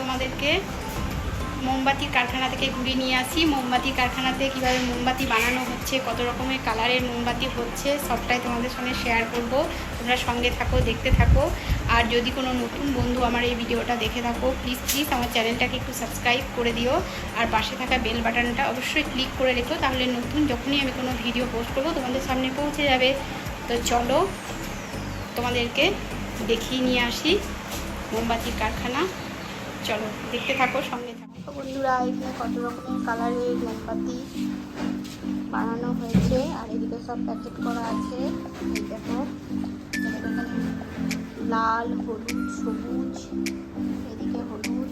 তোমাদেরকে মোমবাতির কারখানা থেকে ঘুরিয়ে নিয়ে আসি। মোমবাতির কারখানাতে কীভাবে মোমবাতি বানানো হচ্ছে, কত রকমের কালারের মোমবাতি হচ্ছে, সবটাই তোমাদের সঙ্গে শেয়ার করব। তোমরা সঙ্গে থাকো, দেখতে থাকো। আর যদি কোনো নতুন বন্ধু আমার এই ভিডিওটা দেখে থাকো প্লিজ প্লিজ আমার চ্যানেলটাকে একটু সাবস্ক্রাইব করে দিও। আর পাশে থাকা বেল বাটনটা অবশ্যই ক্লিক করে রেখো। তাহলে নতুন যখনই আমি কোনো ভিডিও পোস্ট করব, তোমাদের সামনে পৌঁছে যাবে। তো চলো তোমাদেরকে দেখিয়ে নিয়ে আসি মোমবাতির কারখানা। চলো, দেখতে থাকো সঙ্গে থাকো। বন্ধুরা, এখানে কত রকমের কালারের মোমবাতি বানানো হয়েছে, আর এদিকে সব প্যাকেট করা আছে। দেখো লাল, হলুদ, সবুজ, এদিকে হলুদ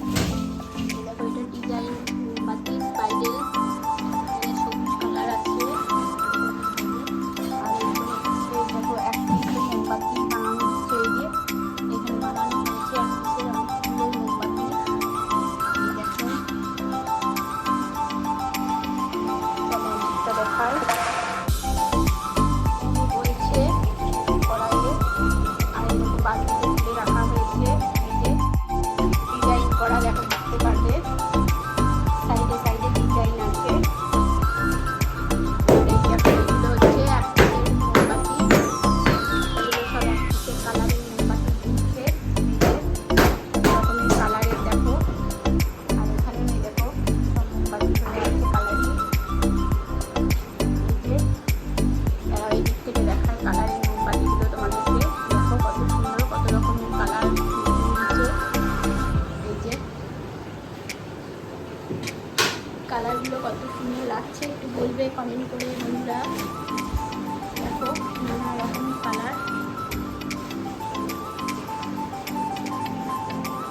কালারগুলো কত সুন্দর লাগছে, একটু বলবে কমেন্ট করে বন্ধুরা। দেখো, নানা রকম কালার।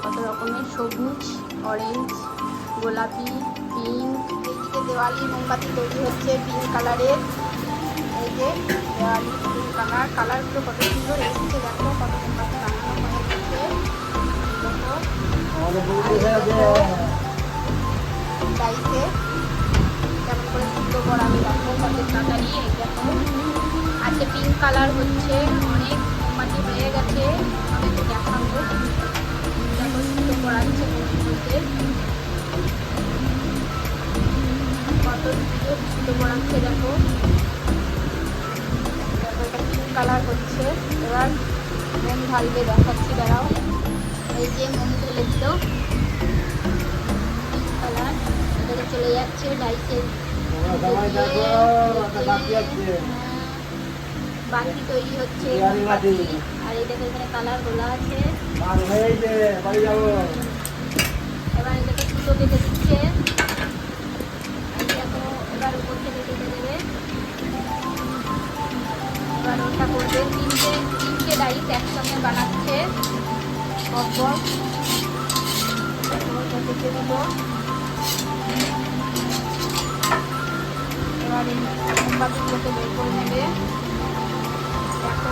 কত রকমের সবুজ অরেঞ্জ গোলাপি পিঙ্ক এইদিকে দেওয়ালি মোমবাতি তৈরি হচ্ছে পিঙ্ক কালারের এই যে দেওয়ালি কালার কালারগুলো কত সুন্দর এসেছে, দেখো, কত মোমবাতি বানানো হয়ে গেছে দেখো। ডাইতে কেমন করে সুন্দর করা আমি দেখো কত তাড়াতাড়ি এই দেখো। আজকে পিঙ্ক কালার হচ্ছে, অনেক মোমবাতি হয়ে গেছে, আমাদেরকে দেখাবো। দেখো সুন্দর করাচ্ছে মধ্যে কত সুন্দর সুন্দর করাচ্ছে দেখো। কালার হচ্ছে। এবার মোম ঢালবে দেখাচ্ছি, দাঁড়াও। এই যে মোম ঢেলে এটাকে চলে যাচ্ছে ডাইসে। বাতি তৈরি হচ্ছে। আর এই দেখো এখানে কালার গোলা আছে। এবার এটাকে সুতো কেটে দিচ্ছে। এবার উপর থেকে কেটে দেবে। এবার ওটা করবে তিনটে তিনটে ডাইস একসঙ্গে বানাচ্ছে। দেখো ওটা কেটে দিল এবার এই মোমবাতিগুলোকে বের করে নেবে। দেখো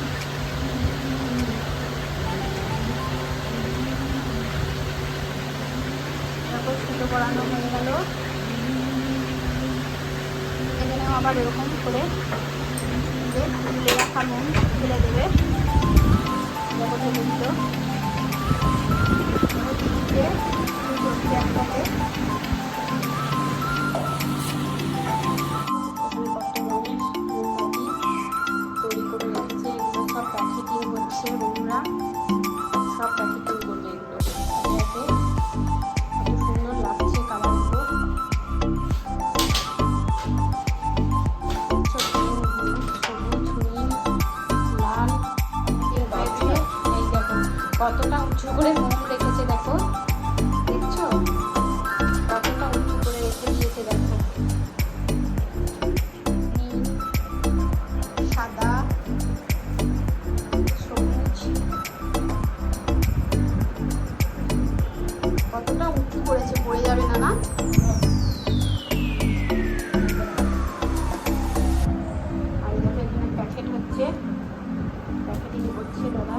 করানো হয়ে গেল। এখানেও আবার এরকম করে যে তুলে রাখা মন তুলে দেবে। তিনটে দুটো করেছে পড়ে যাবে না না? আর এখানে প্যাকেট হচ্ছে। প্যাকেটিং দাদা।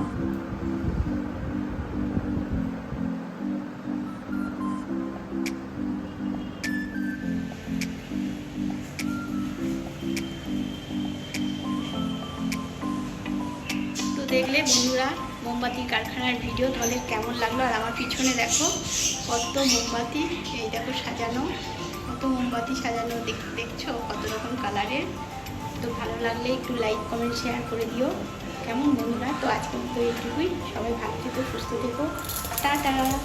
দেখলে বন্ধুরা মোমবাতি কারখানার ভিডিও, তাহলে কেমন লাগল? আর আমার পিছনে দেখো, কত মোমবাতি, এই দেখো সাজানো, কত মোমবাতি সাজানো দেখ- দেখছ? কত রকম কালারের। তো ভালো লাগলে একটু লাইক কমেন্ট শেয়ার করে দিও। কেমন বন্ধুরা? তো আজকে তো এইটুকুই। সবাই ভালো থেকো, সুস্থ থেকো। টাটা!